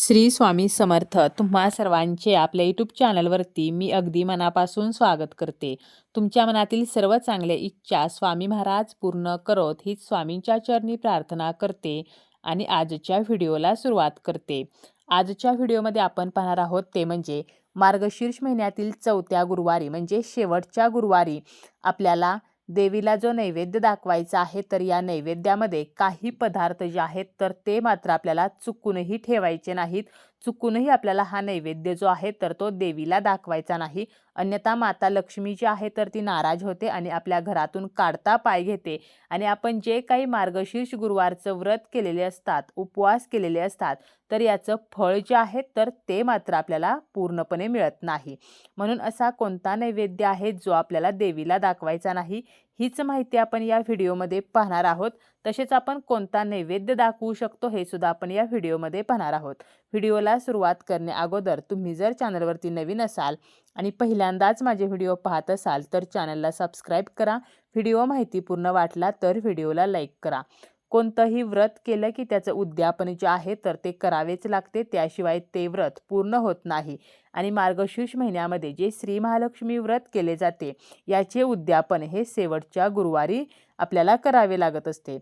श्री स्वामी समर्थ. तुम्हा सर्वांचे आपल्या यूट्यूब चॅनलवरती मी अगदी मनापासून स्वागत करते. तुमच्या मनातील सर्व चांगल्या इच्छा स्वामी महाराज पूर्ण करोत हीच स्वामींच्या चरणी प्रार्थना करते आणि आजच्या व्हिडिओला सुरुवात करते. आजच्या व्हिडिओमध्ये आपण पाहणार आहोत ते म्हणजे मार्गशीर्ष महिन्यातील चौथ्या गुरुवारी म्हणजे शेवटच्या गुरुवारी आपल्याला देवीला जो नैवेद्य दाखवायचा आहे तर या नैवेद्यामध्ये काही पदार्थ जे आहेत तर ते मात्र आपल्याला चुकूनही ठेवायचे नाहीत. चुकूनही आपल्याला हा नैवेद्य जो आहे तर तो देवीला दाखवायचा नाही. अन्यथा माता लक्ष्मी जी आहे तर ती नाराज होते आणि आपल्या घरातून काढता पाय घेते. आणि आपण जे काही मार्गशीर्ष गुरुवारचं व्रत केलेले असतात उपवास केलेले असतात तर याचं फळ जे आहे तर ते मात्र आपल्याला पूर्णपणे मिळत नाही. म्हणून असा कोणता नैवेद्य आहे जो आपल्याला देवीला दाखवायचा नाही हीच माहिती आपण या व्हिडिओमध्ये पाहणार आहोत. तसेच आपण कोणता नैवेद्य दाखवू शकतो हे सुद्धा आपण या व्हिडिओमध्ये पाहणार आहोत. व्हिडिओला सुरुवात करणे अगोदर तुम्ही जर चॅनलवरती नवीन असाल आणि पहिल्यांदाच माझे व्हिडिओ पाहत असाल तर चॅनलला सबस्क्राईब करा. व्हिडिओ माहितीपूर्ण वाटला तर व्हिडिओला लाईक करा. कोणतंही व्रत केलं की त्याचं उद्यापन जे आहे तर ते करावेच लागते. त्याशिवाय ते व्रत पूर्ण होत नाही. आणि मार्गशीर्ष महिन्यामध्ये जे श्री महालक्ष्मी व्रत केले जाते याचे उद्यापन हे शेवटच्या गुरुवारी आपल्याला करावे लागत असते.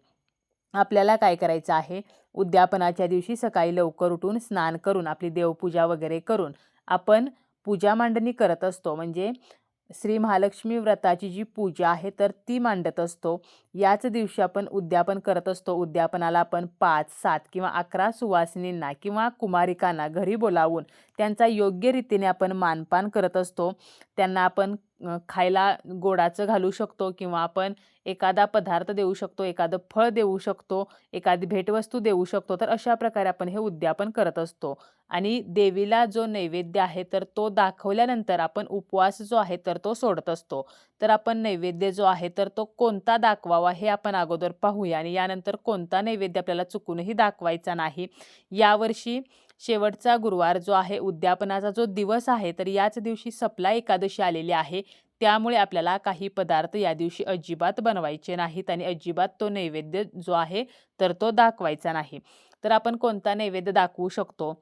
आपल्याला काय करायचं आहे? उद्यापनाच्या दिवशी सकाळी लवकर उठून स्नान करून आपली देवपूजा वगैरे करून आपण पूजा मांडणी करत असतो. म्हणजे श्री महालक्ष्मी व्रताची जी पूजा आहे तर ती मांडत असतो. याच दिवशी आपण उद्यापन करत असतो. उद्यापनाला आपण पाच सात किंवा अकरा सुवासिनींना किंवा कुमारिकांना घरी बोलावून त्यांचा योग्य रीतीने आपण मानपान करत असतो. त्यांना आपण खायला गोडाचं घालू शकतो किंवा आपण एखादा पदार्थ देऊ शकतो एखादं फळ देऊ शकतो एखादी भेटवस्तू देऊ शकतो तर अशा प्रकारे आपण हे उद्यापन करत असतो. आणि देवीला जो नैवेद्य आहे तर तो दाखवल्यानंतर आपण उपवास जो आहे तर तो सोडत असतो. तर आपण नैवेद्य जो आहे तर तो कोणता दाखवावा हे आपण अगोदर पाहूया आणि यानंतर कोणता नैवेद्य आपल्याला चुकूनही दाखवायचा नाही. यावर्षी शेवटचा गुरुवार जो आहे उद्यापनाचा जो दिवस आहे तर याच दिवशी सपला एकादशी आलेली आहे. त्यामुळे आपल्याला काही पदार्थ या दिवशी अजिबात बनवायचे नाहीत आणि अजिबात तो नैवेद्य जो आहे तर तो दाखवायचा नाही. तर आपण कोणता नैवेद्य दाखवू शकतो?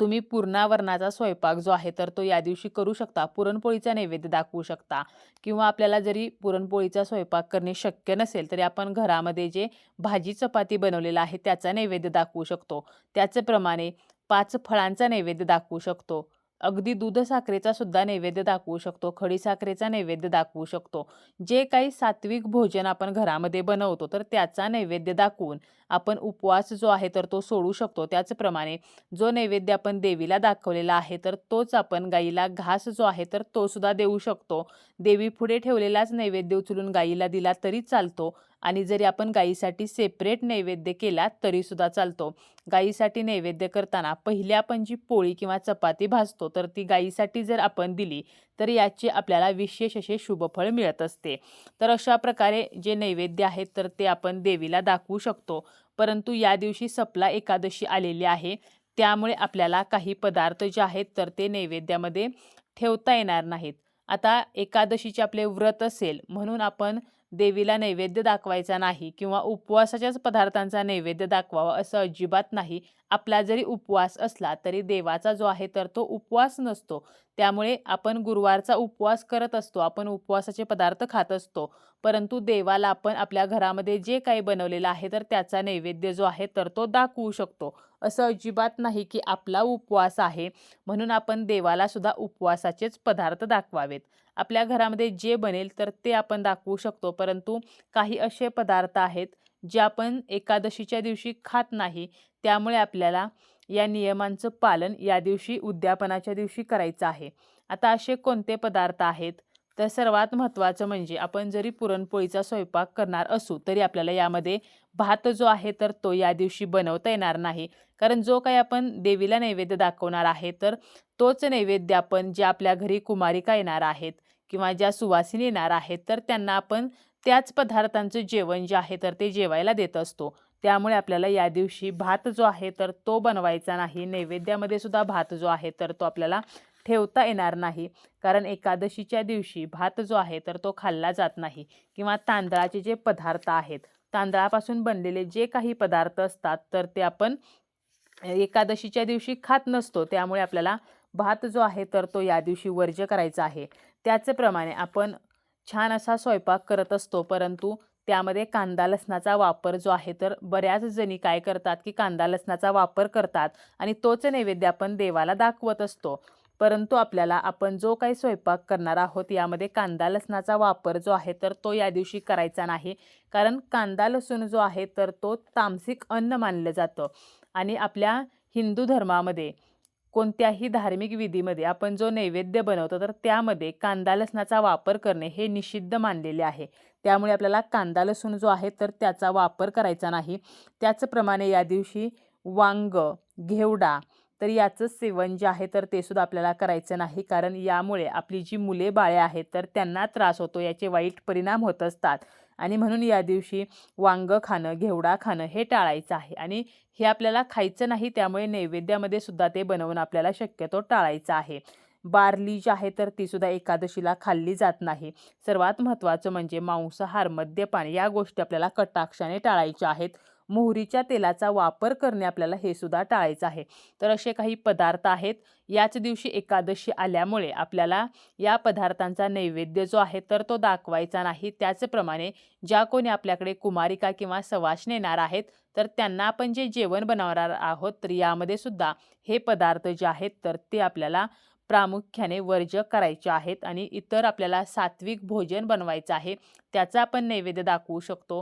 तुम्ही पूर्णावरणाचा स्वयंपाक जो आहे तर तो या दिवशी करू शकता. पुरणपोळीचा नैवेद्य दाखवू शकता. किंवा आपल्याला जरी पुरणपोळीचा स्वयंपाक करणे शक्य नसेल तरी आपण घरामध्ये जे भाजी चपाती बनवलेला आहे त्याचा नैवेद्य दाखवू शकतो. त्याचप्रमाणे पाच फळांचा नैवेद्य दाखवू शकतो. अगदी दूध साखरेचा सुद्धा नैवेद्य दाखवू शकतो. खडी साखरेचा नैवेद्य दाखवू शकतो. जे काही सात्विक भोजन आपण घरामध्ये बनवतो तर त्याचा नैवेद्य दाखवून आपण उपवास जो आहे तर तो सोडू शकतो. त्याचप्रमाणे जो नैवेद्य आपण देवीला दाखवलेला आहे तर तोच आपण गाईला घास जो आहे तर तो सुद्धा देऊ शकतो. देवी पुढे ठेवलेलाच नैवेद्य उचलून गाईला दिला तरी चालतो. आणि जरी आपण गाईसाठी सेपरेट नैवेद्य केला तरीसुद्धा चालतो. गाईसाठी नैवेद्य करताना पहिले आपण जी पोळी किंवा चपाती भाजतो तर ती गाईसाठी जर आपण दिली तर याचे आपल्याला विशेष असे शुभफळ मिळत असते. तर अशा प्रकारे जे नैवेद्य आहेत तर ते आपण देवीला दाखवू शकतो. परंतु या दिवशी सपला एकादशी आलेली आहे त्यामुळे आपल्याला काही पदार्थ जे आहेत तर ते नैवेद्यामध्ये ठेवता येणार नाहीत. आता एकादशीचे आपले व्रत असेल म्हणून आपण देवीला नैवेद्य दाखवायचा नाही किंवा उपवासाच्याच पदार्थांचा नैवेद्य दाखवावा असं अजिबात नाही. आपला जरी उपवास असला तरी देवाचा जो आहे तर तो उपवास नसतो. त्यामुळे आपण गुरुवारचा उपवास करत असतो. आपण उपवासाचे पदार्थ खात असतो. परंतु देवाला आपण आपल्या घरामध्ये जे काही बनवलेलं आहे तर त्याचा नैवेद्य जो आहे तर तो दाखवू शकतो. असं अजिबात नाही की आपला उपवास आहे. म्हणून आपण देवाला सुद्धा उपवासाचेच पदार्थ दाखवावेत. आपल्या घरामध्ये जे बनेल तर ते आपण दाखवू शकतो. परंतु काही असे पदार्थ आहेत जे आपण एकादशीच्या दिवशी खात नाही त्यामुळे आपल्याला या नियमांचं पालन या दिवशी उद्यापनाच्या दिवशी करायचं आहे. आता असे कोणते पदार्थ आहेत? तर सर्वात महत्त्वाचं म्हणजे आपण जरी पुरणपोळीचा स्वयंपाक करणार असू तरी आपल्याला यामध्ये भात जो आहे तर तो या दिवशी बनवता येणार नाही. कारण जो काही आपण देवीला नैवेद्य दाखवणार आहे तर तोच नैवेद्य आपण ज्या आपल्या घरी कुमारिका येणार आहेत किंवा ज्या सुवासिनी येणार आहेत तर त्यांना आपण त्याच पदार्थांचं जेवण जे आहे तर ते जेवायला देत असतो. त्यामुळे आपल्याला या दिवशी भात जो आहे तर तो बनवायचा नाही. नैवेद्यामध्ये सुद्धा भात जो आहे तर तो आपल्याला ठेवता येणार नाही. कारण एकादशीच्या दिवशी भात जो आहे तर तो खाल्ला जात नाही. किंवा तांदळाचे जे पदार्थ आहेत तांदळापासून बनलेले जे काही पदार्थ असतात तर ते आपण एकादशीच्या दिवशी खात नसतो. त्यामुळे आपल्याला भात जो आहे तर तो या दिवशी वर्ज्य करायचा आहे. त्याचप्रमाणे आपण छान असा स्वयंपाक करत असतो परंतु त्यामध्ये कांदा लसणाचा वापर जो आहे तर बऱ्याच जणी काय करतात की कांदा लसणाचा वापर करतात आणि तोच नैवेद्य आपण देवाला दाखवत असतो. परंतु आपल्याला आपण जो काही स्वयंपाक करणार आहोत यामध्ये कांदा लसणाचा वापर जो आहे तर तो या दिवशी करायचा नाही. कारण कांदा लसूण जो आहे तर तो तामसिक अन्न मानलं जातं. आणि आपल्या हिंदू धर्मामध्ये कोणत्याही धार्मिक विधीमध्ये आपण जो नैवेद्य बनवतो तर त्यामध्ये कांदा लसणाचा वापर करणे हे निषिद्ध मानलेले आहे. त्यामुळे आपल्याला कांदा लसूण जो आहे तर त्याचा वापर करायचा नाही. त्याचप्रमाणे या दिवशी वांग घेवडा तर याचं सेवन जे आहे तर ते सुद्धा आपल्याला करायचं नाही. कारण यामुळे आपली जी मुले बाळे आहेत तर त्यांना त्रास होतो याचे वाईट परिणाम होत असतात. आणि म्हणून या दिवशी वांग खाणं घेवडा खाणं हे टाळायचं आहे. आणि हे आपल्याला खायचं नाही त्यामुळे नैवेद्यामध्ये सुद्धा ते बनवून आपल्याला शक्यतो टाळायचं आहे. बारली जी आहे तर ती सुद्धा एकादशीला खाल्ली जात नाही. सर्वात महत्त्वाचं म्हणजे मांसाहार मद्यपान या गोष्टी आपल्याला कटाक्षाने टाळायच्या आहेत. मोहरीच्या तेलाचा वापर करणे आपल्याला हे सुद्धा टाळायचं आहे. तर असे काही पदार्थ आहेत. याच दिवशी एकादशी आल्यामुळे आपल्याला या पदार्थांचा नैवेद्य जो आहे तर तो दाखवायचा नाही. त्याचप्रमाणे ज्या कोणी आपल्याकडे कुमारिका किंवा सवाश नेणार आहेत तर त्यांना आपण जे जेवण बनवणार आहोत तर यामध्ये सुद्धा हे पदार्थ जे आहेत तर ते आपल्याला प्रामुख्याने वर्ज्य करायचे आहेत आणि इतर आपल्याला सात्विक भोजन बनवायचं आहे. त्याचा आपण नैवेद्य दाखवू शकतो.